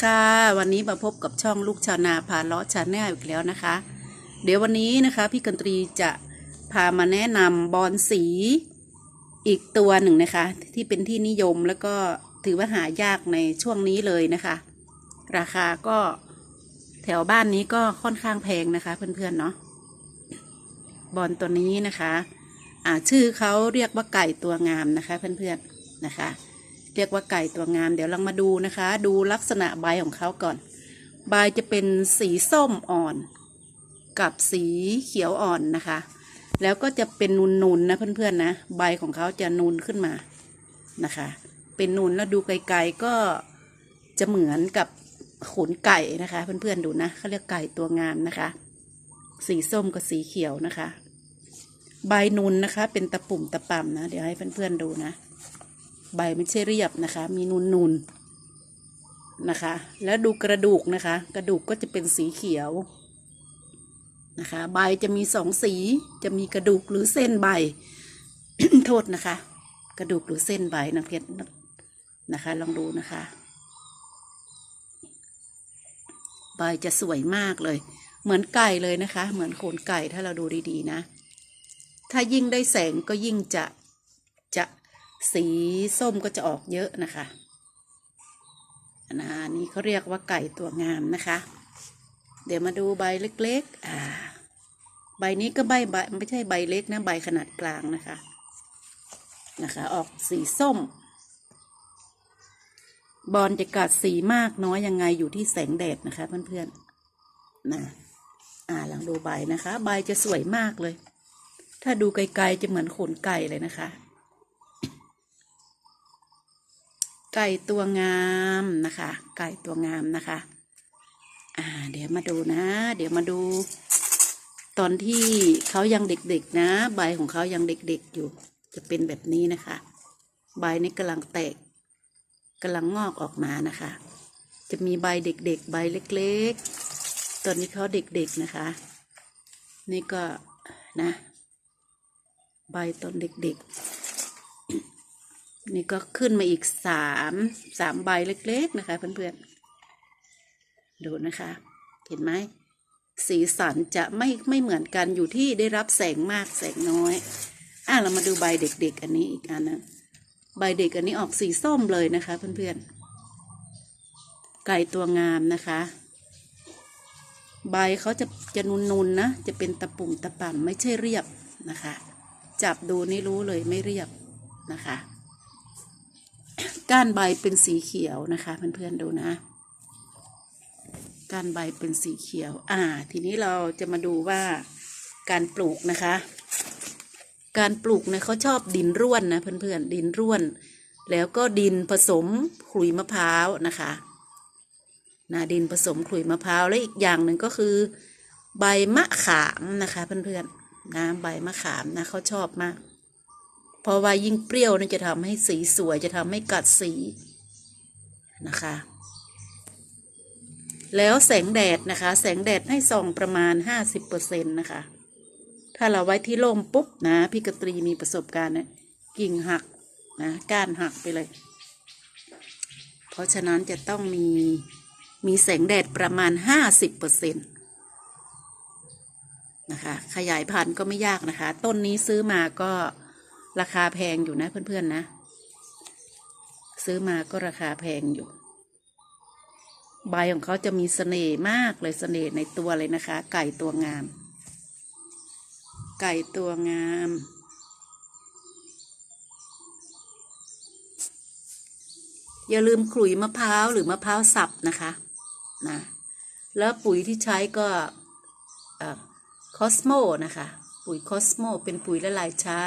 วัสดีค่ะ วันนี้มาพบกับช่องลูกชาวนาพาเลาะชาแนลอีกแล้วนะคะ เดี๋ยววันนี้นะคะ พี่กันตรีจะพามาแนะนำบอนสีอีกตัวหนึ่งนะคะ ที่เป็นที่นิยมแล้วก็ถือว่าหายากในช่วงนี้เลยนะคะ ราคาก็แถวบ้านนี้ก็ค่อนข้างแพงนะคะเพื่อนๆเนาะบอนตัวนี้นะคะ อ่าชื่อเขาเรียกว่าไก่ตัวงามนะคะ เพื่อนๆนะคะ เรียกว่าไก่ตัวงามเดี๋ยวเรามาดูนะคะ ดูลักษณะใบของเขาก่อน ใบจะเป็นสีส้มอ่อน กับสีเขียวอ่อนนะคะ แล้วก็จะเป็นนูนๆนะเพื่อนๆนะ ใบของเขาจะนูนขึ้นมานะคะ เป็นนูนแล้วดูไกลๆก็จะเหมือนกับขนไก่นะคะ เพื่อนๆดูนะเขาเรียกไก่ตัวงามนะคะ สีส้มกับสีเขียวนะคะ ใบนูนนะคะ เป็นตะปุ่มตะป่ำนะ เดี๋ยวให้เพื่อนๆดูนะ ใบไม่ใช่เรียบนะคะ มีนูนนูนๆนะคะ แล้วดูกระดูกนะคะ กระดูกก็จะเป็นสีเขียวนะคะ ใบจะมีสองสีจะมีกระดูกหรือเส้นใบ โทษนะคะ กระดูกหรือเส้นใบนะเพชรนะคะ ลองดูนะคะ ใบจะสวยมากเลย เหมือนไก่เลยนะคะ เหมือนโขนไก่ถ้าเราดูดีๆนะ ถ้ายิ่งได้แสงก็ยิ่งจะจะ สีส้มก็จะออกเยอะนะคะนะอันนี้เขาเรียกว่าไก่ตัวงามนะคะ เดี๋ยวมาดูใบเล็กๆ อ่า ใบนี้ก็ใบใบไม่ใช่ใบเล็กนะ ใบขนาดกลางนะคะ นะคะ ออกสีส้ม บอลจะกัดสีมากน้อยยังไงอยู่ที่แสงแดดนะคะเพื่อนๆ นะ อ่าลองดูใบนะคะ ใบจะสวยมากเลย ถ้าดูไกลๆจะเหมือนขนไก่เลยนะคะ ไก่ตัวงามนะคะ ไก่ตัวงามนะคะ อ่า เดี๋ยวมาดูนะ เดี๋ยวมาดู ตอนที่เขายังเด็กๆนะ ใบของเขายังเด็กๆอยู่ จะเป็นแบบนี้นะคะ ใบนี้กำลังแตกกำลังงอกออกมานะคะ จะมีใบเด็กๆ ใบเล็กๆ ตอนนี้เขาเด็กๆนะคะ นี่ก็นะ ใบตอนเด็กๆ นี่ก็ขึ้นมาอีกสามสามใบเล็กๆนะคะ เพื่อนๆ ดูนะคะ เห็นไหมสีสันจะไม่ไม่เหมือนกันอยู่ที่ได้รับแสงมากแสงน้อย อะเรามาดูใบเด็ก ๆ อันนี้อีกอันนะใบเด็กอันนี้ออกสีส้มเลยนะคะ เพื่อนๆ ไก่ตัวงามนะคะ ใบเขาจะจะนูนๆนะ จะเป็นตะปุ่มตะป่ำไม่ใช่เรียบนะคะ จับดูนี่รู้เลยไม่เรียบนะคะ ก้านใบเป็นสีเขียวนะคะเพื่อนๆดูนะ ก้านใบเป็นสีเขียว อ่า ทีนี้เราจะมาดูว่าการปลูกนะคะ การปลูกเนี่ยเขาชอบดินร่วนนะเพื่อนๆดินร่วน แล้วก็ดินผสมขลุยมะพร้าวนะคะนะดินผสมขลุยมะพร้าวและอีกอย่างหนึ่งก็คือ ใบมะขามนะคะเพื่อนๆนะใบมะขามนะเขาชอบมาก เพราะว่ายิ่งเปรี้ยวนี่จะทำให้สีสวยจะทำให้กัดสีนะคะ แล้วแสงแดดนะคะ แสงแดดให้ส่องประมาณห้าสิบเปอร์เซ็นต์นะคะ ถ้าเราไว้ที่ร่มปุ๊บนะพี่กตรีมีประสบการณ์นะกิ่งหักนะก้านหักไปเลย เพราะฉะนั้นจะต้องมีมีแสงแดดประมาณห้าสิบเปอร์เซ็นต์นะคะ ขยายพันธุ์ก็ไม่ยากนะคะ ต้นนี้ซื้อมาก็ ราคาแพงอยู่นะเพื่อนๆนะ ซื้อมาก็ราคาแพงอยู่ ใบของเขาจะมีเสน่ห์มากเลยเสน่ห์ในตัวเลยนะคะ ไก่ตัวงาม ไก่ตัวงาม อย่าลืมขลุ่ยมะพร้าวหรือมะพร้าวสับนะคะนะแล้วปุ๋ยที่ใช้ก็คอสโมนะคะ ปุ๋ยคอสโมเป็นปุ๋ยละลายช้า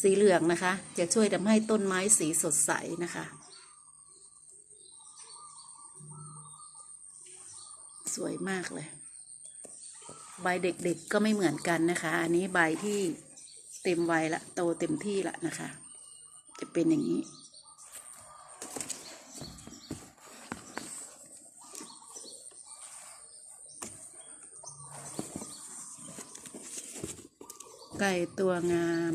สีเหลืองนะคะ จะช่วยทำให้ต้นไม้สีสดใสนะคะ สวยมากเลย ใบเด็กๆก็ไม่เหมือนกันนะคะ อันนี้ใบที่เต็มวัยละ โตเต็มที่ละนะคะ จะเป็นอย่างนี้ไก่ตัวงาม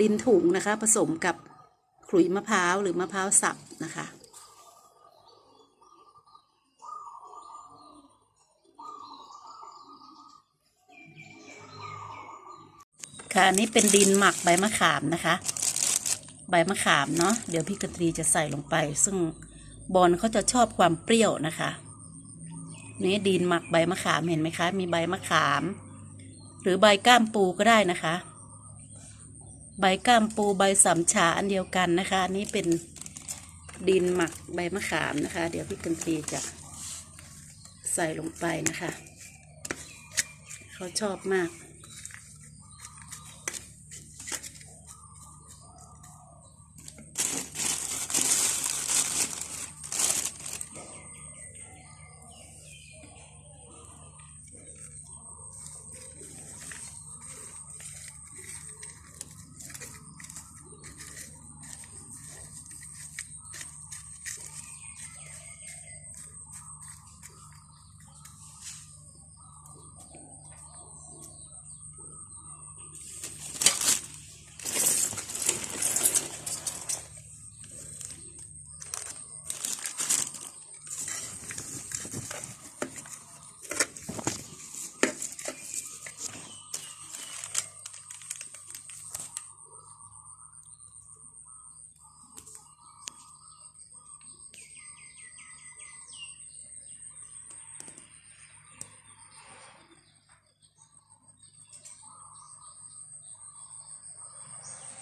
ดินถุงนะคะ ผสมกับขลุยมะพร้าวหรือมะพร้าวสับนะคะค่ะอันนี้เป็นดินหมักใบมะขามนะคะ ใบมะขามเนาะเดี๋ยวพี่กตรีจะใส่ลงไป ซึ่งบอลเขาจะชอบความเปรี้ยวนะคะ นี่ดินหมักใบมะขามเห็นไหมคะ มีใบมะขาม หรือใบก้ามปูก็ได้นะคะ ใบก้ามปูใบสำชาอันเดียวกันนะคะอันนี้เป็นดินหมักใบมะขามนะคะ เดี๋ยวพี่กตรีจะใส่ลงไปนะคะ เขาชอบมาก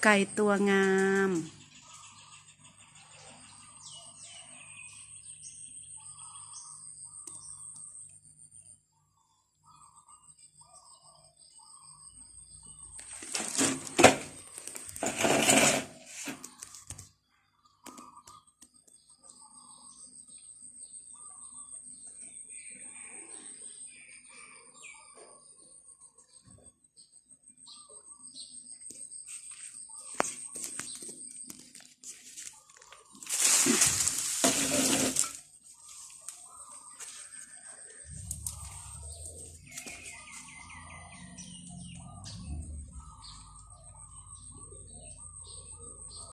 ไก่ตัวงาม